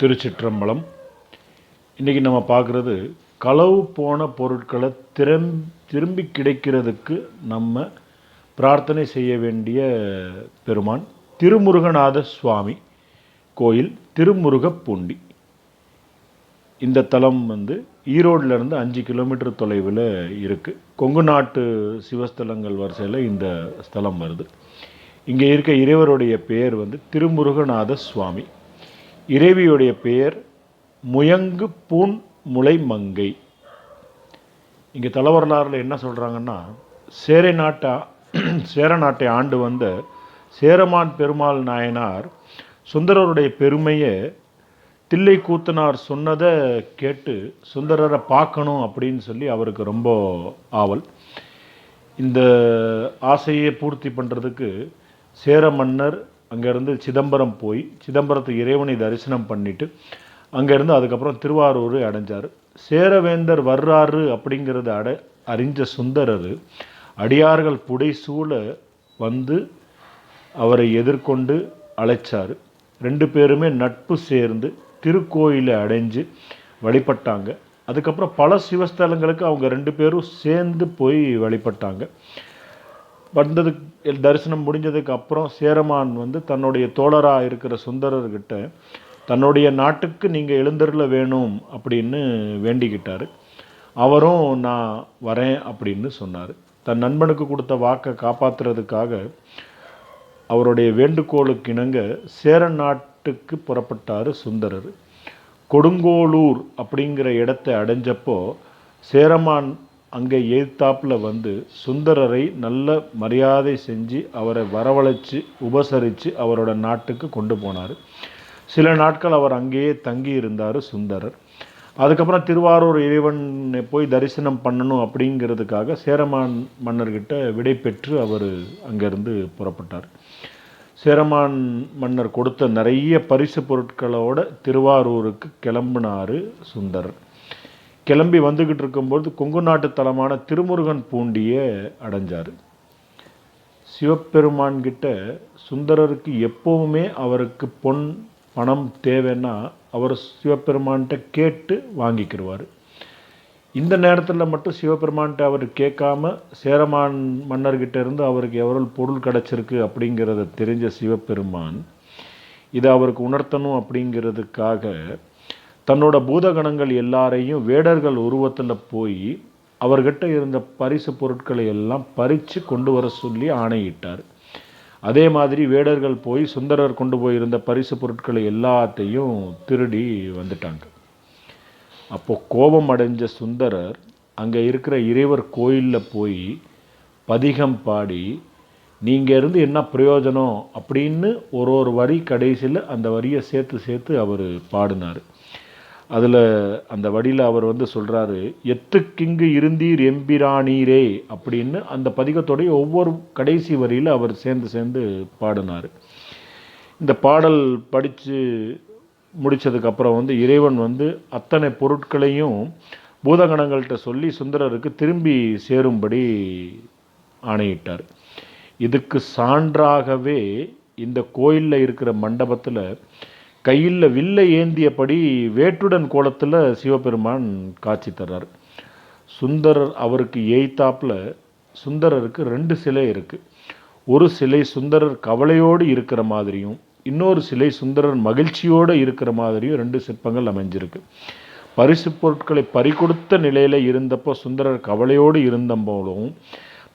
திருச்சிற்றம்பலம். இன்றைக்கி நம்ம பார்க்குறது களவு போன பொருட்களை திறம் திரும்பி கிடைக்கிறதுக்கு நம்ம பிரார்த்தனை செய்ய வேண்டிய பெருமான் திருமுருகநாத சுவாமி கோயில் திருமுருகப்பூண்டி. இந்த தலம் வந்து ஈரோட்லேருந்து அஞ்சு கிலோமீட்டர் தொலைவில் இருக்குது கொங்கு நாட்டு சிவஸ்தலங்கள் வரிசையில் இந்த ஸ்தலம் வருது. இங்கே இருக்க இறைவருடைய பெயர் வந்து திருமுருகநாத சுவாமி. இறைவியுடைய பெயர் முயங்கு பூன் முளை மங்கை இங்கே தலைவரலாறில் என்ன சொல்கிறாங்கன்னா சேரை நாட்டா சேர நாட்டை ஆண்டு வந்த சேரமான் பெருமாள் நாயனார் சுந்தரருடைய பெருமையை தில்லை கூத்தனார் சொன்னதை கேட்டு சுந்தரரை பார்க்கணும் அப்படின்னு சொல்லி அவருக்கு ரொம்ப ஆவல். இந்த ஆசையை பூர்த்தி பண்ணுறதுக்கு சேர மன்னர் அங்கேருந்து சிதம்பரம் போய் சிதம்பரத்து இறைவனை தரிசனம் பண்ணிட்டு அங்கேருந்து அதுக்கப்புறம் திருவாரூர் அடைஞ்சார். சேரவேந்தர் வர்றாரு அப்படிங்கிறத அட அறிஞ்ச சுந்தரர் அடியார்கள் புடைசூழ வந்து அவரை எதிர்கொண்டு அழைச்சார். ரெண்டு பேருமே நட்பு சேர்ந்து திருக்கோயிலை அடைஞ்சு வழிபட்டாங்க. அதுக்கப்புறம் பல சிவஸ்தலங்களுக்கு அவங்க ரெண்டு பேரும் சேர்ந்து போய் வழிபட்டாங்க. வந்ததுக்கு தரிசனம் முடிஞ்சதுக்கு அப்புறம் சேரமான் வந்து தன்னுடைய தோழராக இருக்கிற சுந்தரர்கிட்ட தன்னுடைய நாட்டுக்கு நீங்கள் எழுந்தருள வேணும் அப்படின்னு வேண்டிக்கிட்டார். அவரும் நான் வரேன் அப்படின்னு சொன்னார். தன் நண்பனுக்கு கொடுத்த வாக்கை காப்பாற்றுறதுக்காக அவருடைய வேண்டுகோளுக்கு இணங்க சேர நாட்டுக்கு புறப்பட்டார் சுந்தரர். கொடுங்கோளூர் அப்படிங்கிற இடத்தை அடைஞ்சப்போ சேரமான் அங்கே எதிர்த்தாப்பில் வந்து சுந்தரரை நல்ல மரியாதை செஞ்சு அவரை வரவழைச்சு உபசரித்து அவரோட நாட்டுக்கு கொண்டு போனார். சில நாட்கள் அவர் அங்கேயே தங்கி இருந்தார் சுந்தரர். அதுக்கப்புறம் திருவாரூர் இறைவனை போய் தரிசனம் பண்ணணும் அப்படிங்கிறதுக்காக சேரமான் மன்னர்கிட்ட விடை பெற்று அவர் அங்கேருந்து புறப்பட்டார். சேரமான் மன்னர் கொடுத்த நிறைய பரிசு பொருட்களோட திருவாரூருக்கு கிளம்பினார் சுந்தரர். கிளம்பி வந்துக்கிட்டு இருக்கும்போது கொங்கு நாட்டு தலமான திருமுருகன் பூண்டியை அடைஞ்சார். சிவபெருமான் கிட்ட சுந்தரருக்கு எப்போவுமே அவருக்கு பொன் பணம் தேவைன்னா அவர் சிவபெருமான்கிட்ட கேட்டு வாங்கிக்கிடுவார் இந்த நேரத்தில் மட்டும் சிவபெருமான்கிட்ட அவர் கேட்காம சேரமான் மன்னர்கிட்ட இருந்து அவருக்கு எவ்வளோ பொருள் கிடச்சிருக்கு அப்படிங்கிறத தெரிஞ்ச சிவபெருமான் இதை அவருக்கு உணர்த்தணும் அப்படிங்கிறதுக்காக தன்னோட பூதகணங்கள் எல்லாரையும் வேடர்கள் உருவத்தில் போய் அவர்கிட்ட இருந்த பரிசு பொருட்களை எல்லாம் பறித்து கொண்டு வர சொல்லி ஆணையிட்டார். அதே மாதிரி வேடர்கள் போய் சுந்தரர் கொண்டு போயிருந்த பரிசு பொருட்களை எல்லாத்தையும் திருடி வந்துட்டாங்க. அப்போது கோபம் அடைஞ்ச சுந்தரர் அங்கே இருக்கிற இறைவர் கோயிலில் போய் பதிகம் பாடி நீங்கள் இருந்து என்ன பிரயோஜனம்? அப்படின்னு ஒரு ஒரு வரி கடைசியில் அந்த வரியை சேர்த்து சேர்த்து அவர் பாடினார். அதில் அந்த வடியில் அவர் வந்து சொல்கிறாரு எத்துக்கிங்கு இருந்தீர் எம்பிரானீரே அப்படின்னு அந்த பதிகத்தோடைய ஒவ்வொரு கடைசி வரியில் அவர் சேர்ந்து சேர்ந்து பாடினார். இந்த பாடல் படித்து முடித்ததுக்கப்புறம் வந்து இறைவன் வந்து அத்தனை பொருட்களையும் பூதகணங்கள்கிட்ட சொல்லி சுந்தரருக்கு திரும்பி சேரும்படி ஆணையிட்டார். இதுக்கு சான்றாகவே இந்த கோயிலில் இருக்கிற மண்டபத்தில் கையில் வில்லை ஏந்தியபடி வேற்றுடன் கோலத்தில் சிவபெருமான் காட்சி தர்றார். சுந்தரர் அவருக்கு எய்த்தாப்பில் சுந்தரருக்கு ரெண்டு சிலை இருக்குது ஒரு சிலை சுந்தரர் கவலையோடு இருக்கிற மாதிரியும் இன்னொரு சிலை சுந்தரர் மகிழ்ச்சியோடு இருக்கிற மாதிரியும் ரெண்டு சிற்பங்கள் அமைஞ்சிருக்கு. பரிசு பொருட்களை பறிகொடுத்த நிலையில் இருந்தப்போ சுந்தரர் கவலையோடு இருந்த போலவும்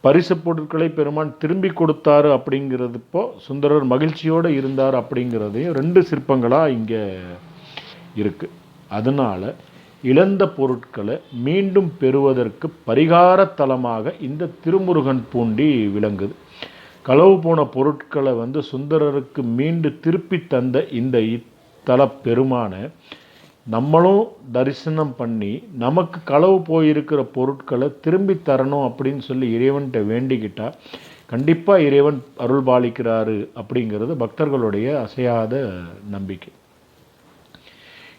பரிசு பொருட்களை பெருமான் திரும்பி கொடுத்தாரு அப்படிங்கிறதுப்போ சுந்தரர் மகிழ்ச்சியோடு இருந்தார் அப்படிங்கிறதையும் ரெண்டு சிற்பங்களாக இங்கே இருக்குது அதனால் இழந்த பொருட்களை மீண்டும் பெறுவதற்கு பரிகார தலமாக இந்த திருமுருகன் பூண்டி விளங்குது. களவு போன பொருட்களை வந்து சுந்தரருக்கு மீண்டு திருப்பி தந்த இந்த இத்தல பெருமான நம்மளும் தரிசனம் பண்ணி நமக்கு களவு போயிருக்கிற பொருட்களை திரும்பி தரணும் அப்படின்னு சொல்லி இறைவன்கிட்ட வேண்டிக்கிட்டால் கண்டிப்பாக இறைவன் அருள் பாலிக்கிறாரு அப்படிங்கிறது பக்தர்களுடைய அசையாத நம்பிக்கை.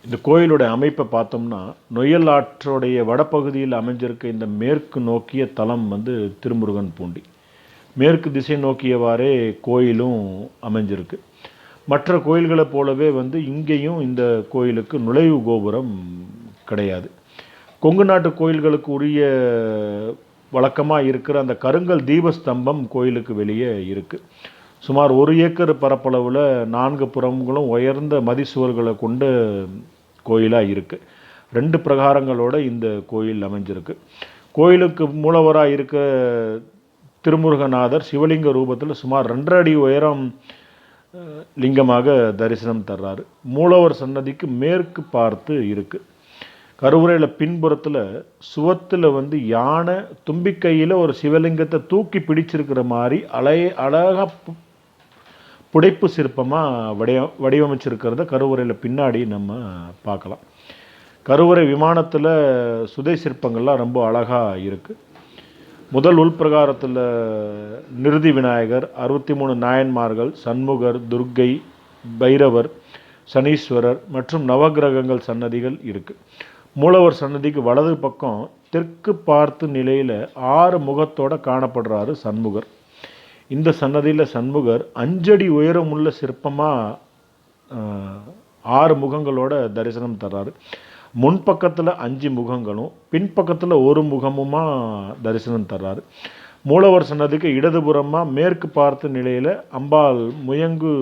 இந்த கோயிலோட அமைப்பை பார்த்தோம்னா நொயல் ஆற்றோடைய வடபகுதியில் அமைஞ்சிருக்க இந்த மேற்கு நோக்கிய தலம் வந்து திருமுருகன் பூண்டி. மேற்கு திசை நோக்கியவாறே கோயிலும் அமைஞ்சிருக்கு. மற்ற கோயில்களைப் போலவே வந்து இங்கேயும் இந்த கோயிலுக்கு நுழைவு கோபுரம் கிடையாது. கொங்கு நாட்டு கோயில்களுக்கு உரிய வழக்கமாக இருக்கிற அந்த கருங்கல் தீபஸ்தம்பம் கோயிலுக்கு வெளியே இருக்குது சுமார் ஒரு ஏக்கர் பரப்பளவில் நான்கு புறங்களும் உயர்ந்த மதிசுவர்களை கொண்ட கோயிலாக இருக்குது ரெண்டு பிரகாரங்களோட இந்த கோயில் அமைஞ்சிருக்கு. கோயிலுக்கு மூலவராக இருக்க திருமுருகநாதர் சிவலிங்க ரூபத்தில் சுமார் ரெண்டரை அடி உயரம் லிங்கமாக தரிசனம் தர்றாரு. மூலவர் சன்னதிக்கு மேற்கு பார்த்து இருக்கு. கருவறையில் பின்புறத்தில் சுவத்தில் வந்து யானை தும்பிக்கையில் ஒரு சிவலிங்கத்தை தூக்கி பிடிச்சிருக்கிற மாதிரி அலைய அழகாக பு- புடைப்பு சிற்பமாக வடிவ வடிவமைச்சிருக்கிறத கருவறையில் பின்னாடி நம்ம பார்க்கலாம். கருவறை விமானத்தில் சுதை சிற்பங்கள்லாம் ரொம்ப அழகாக இருக்குது முதல் உள்பிரகாரத்தில் நிருதி விநாயகர் அறுபத்தி மூணு நாயன்மார்கள் சண்முகர் துர்க்கை பைரவர் சனீஸ்வரர் மற்றும் நவக்கிரகங்கள் சன்னதிகள் இருக்குது மூலவர் சன்னதிக்கு வலது பக்கம் தெற்கு பார்த்து நிலையில் ஆறு முகத்தோடு காணப்படுறாரு சண்முகர். இந்த சன்னதியில் சண்முகர் அஞ்சடி உயரமுள்ள சிற்பமாக ஆறு முகங்களோட தரிசனம் தர்றாரு. முன்பக்கத்தில் அஞ்சு முகங்களும் பின்பக்கத்தில் ஒரு முகமுமா தரிசனம் தர்றாரு. மூலவர் சன்னதிக்கு இடதுபுறமாக மேற்கு பார்த்த நிலையில் அம்பாள் முயங்கு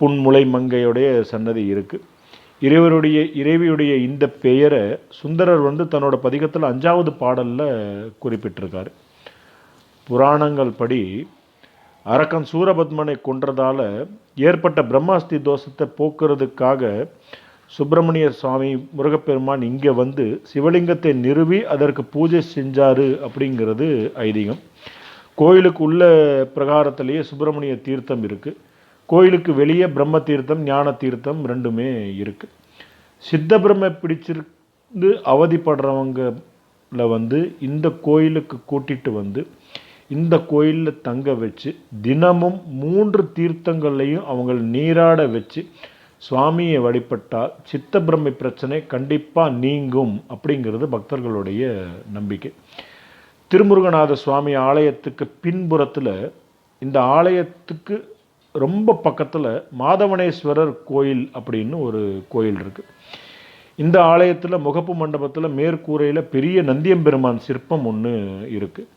புன்முளை மங்கையுடைய சன்னதி இருக்குது இறைவருடைய இறைவியுடைய இந்த பெயரை சுந்தரர் வந்து தன்னோட பதிகத்தில் அஞ்சாவது பாடலில் குறிப்பிட்டிருக்காரு. புராணங்கள் படி அரக்கன் சூரபத்மனை கொன்றதால் ஏற்பட்ட பிரம்மாஸ்தி தோஷத்தை போக்குறதுக்காக சுப்பிரமணிய சுவாமி முருகப்பெருமான் இங்கே வந்து சிவலிங்கத்தை நிறுவி அதற்கு பூஜை செஞ்சார் அப்படிங்கிறது ஐதீகம். கோயிலுக்கு உள்ள பிரகாரத்திலேயே சுப்பிரமணிய தீர்த்தம் இருக்குது கோயிலுக்கு வெளியே பிரம்ம தீர்த்தம் ஞான தீர்த்தம் ரெண்டுமே இருக்குது சித்த பிரம்ம பிடிச்சிருந்து அவதிப்படுறவங்கள வந்து இந்த கோயிலுக்கு கூட்டிட்டு வந்து இந்த கோயிலில் தங்க வச்சு தினமும் மூன்று தீர்த்தங்கள்லையும் அவங்கள் நீராட வச்சு சுவாமியை வழிபட்டால் சித்தப்பிரமை பிரச்சனை கண்டிப்பாக நீங்கும் அப்படிங்கிறது பக்தர்களுடைய நம்பிக்கை. திருமுருகநாத சுவாமி ஆலயத்துக்கு பின்புறத்தில் இந்த ஆலயத்துக்கு ரொம்ப பக்கத்தில் மாதவனேஸ்வரர் கோயில் அப்படின்னு ஒரு கோயில் இருக்குது இந்த ஆலயத்தில் முகப்பு மண்டபத்தில் மேற்கூரையில் பெரிய நந்தியம்பெருமான் சிற்பம் ஒன்று இருக்குது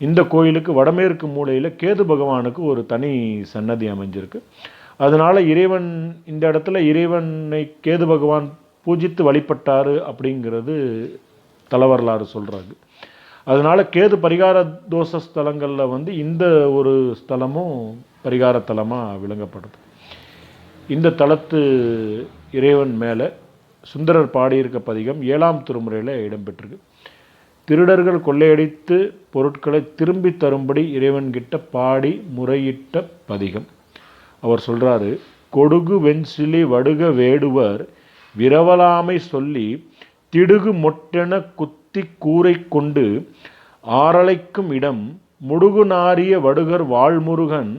இந்த கோயிலுக்கு வடமேற்கு மூலையில் கேது பகவானுக்கு ஒரு தனி சன்னதி அமைஞ்சிருக்கு. அதனால இறைவன் இந்த இடத்துல இறைவனை கேது பகவான் பூஜித்து வழிபட்டார் அப்படிங்கிறது தலவரலாறு சொல்கிறாங்க அதனால் கேது பரிகார தோஷ ஸ்தலங்களில் வந்து இந்த ஒரு ஸ்தலமும் பரிகார தலமாக விளங்கப்படுது. இந்த தலத்து இறைவன் மேலே சுந்தரர் பாடியிருக்க பதிகம் ஏழாம் திருமுறையில் இடம்பெற்றிருக்கு. திருடர்கள் கொள்ளையடித்து பொருட்களை திரும்பி தரும்படி இறைவன்கிட்ட பாடி முறையிட்ட பதிகம். அவர் சொல்றாரு கொடுகு வெண்சிலி வடுக வேடுவர் விரவலாமை சொல்லி திடுகு மொட்டென குத்தி கூரை கொண்டு ஆரலைக்கும் இடம் முடுகு நாரிய வடுகர் வாழ்முருகன்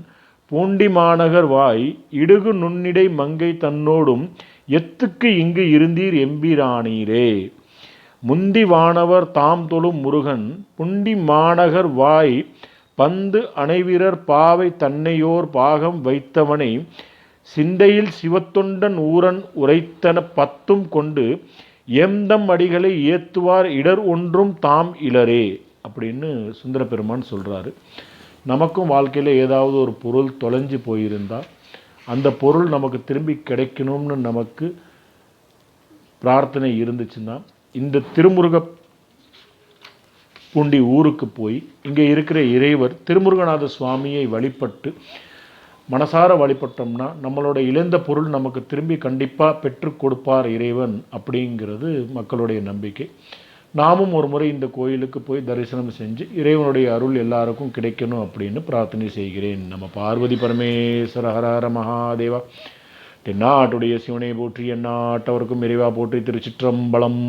பூண்டி மாநகர் வாய் இடுகு நுண்ணிடை மங்கை தன்னோடும் எத்துக்கு இங்கு இருந்தீர் எம்பிரானீரே. முந்தி வானவர் தாம் தொழும் முருகன் புண்டி மாநகர் வாய் பந்து அணைவீரர் பாவை தன்னையோர் பாகம் வைத்தவனை சிந்தையில் சிவத்தொண்டன் ஊரன் உரைத்தன பத்தும் கொண்டு எம்தம் அடிகளை ஏத்துவார் இடர் ஒன்றும் தாம் இளரே அப்படின்னு சுந்தர பெருமான் சொல்கிறாரு நமக்கும் வாழ்க்கையில் ஏதாவது ஒரு பொருள் தொலைஞ்சு போயிருந்தால் அந்த பொருள் நமக்கு திரும்பி கிடைக்கணும்னு நமக்கு பிரார்த்தனை இருந்துச்சுன்னா இந்த திருமுருக பூண்டி ஊருக்கு போய் இங்கே இருக்கிற இறைவர் திருமுருகநாத சுவாமியை வழிபட்டு மனசார வழிபட்டோம்னா நம்மளோட இழந்த பொருள் நமக்கு திரும்பி கண்டிப்பாக பெற்று கொடுப்பார் இறைவன் அப்படிங்கிறது மக்களுடைய நம்பிக்கை. நாமும் ஒரு முறை இந்த கோயிலுக்கு போய் தரிசனம் செஞ்சு இறைவனுடைய அருள் எல்லாருக்கும் கிடைக்கணும் அப்படின்னு பிரார்த்தனை செய்கிறேன். நம்ம பார்வதி பரமேஸ்வர ஹரஹர மகாதேவா. தென்னாட்டுடைய சிவனை போற்றி எந்நாட்டவருக்கும் இறைவா போற்றி திருச்சிற்றம்பலம்.